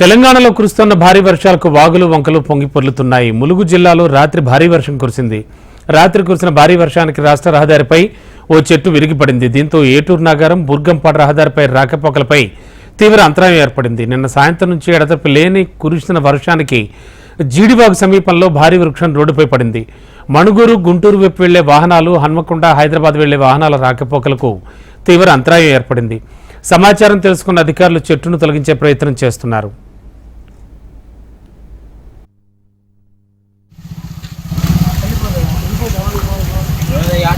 తెలంగాణలో కురుస్తున్న భారీ వర్షాలకు వాగులు వంకలు పొంగి పొర్లుతున్నాయి. ములుగు జిల్లాలో రాత్రి భారీ వర్షం కురిసింది. రాత్రి కురిసిన భారీ వర్షానికి రాష్ట్ర రహదారిపై ఓ చెట్టు విరిగిపడింది. దీంతో ఏటూరు నగరం బుర్గంపాడు రహదారిపై రాకపోకలపై తీవ్ర అంతరాయం ఏర్పడింది. నిన్న సాయంత్రం నుంచి ఎడతెప్పి లేని కురిసిన వర్షానికి జీడివాగు సమీపంలో భారీ వృక్షం రోడ్డుపై పడింది. మణుగూరు గుంటూరు వైపు వెళ్ళే వాహనాలు హన్మకొండ హైదరాబాద్ వెళ్ళే వాహనాల రాకపోకలకు తీవ్ర అంతరాయం ఏర్పడింది. సమాచారం తెలుసుకున్న అధికారులు చెట్టును తొలగించే ప్రయత్నం చేస్తున్నారు.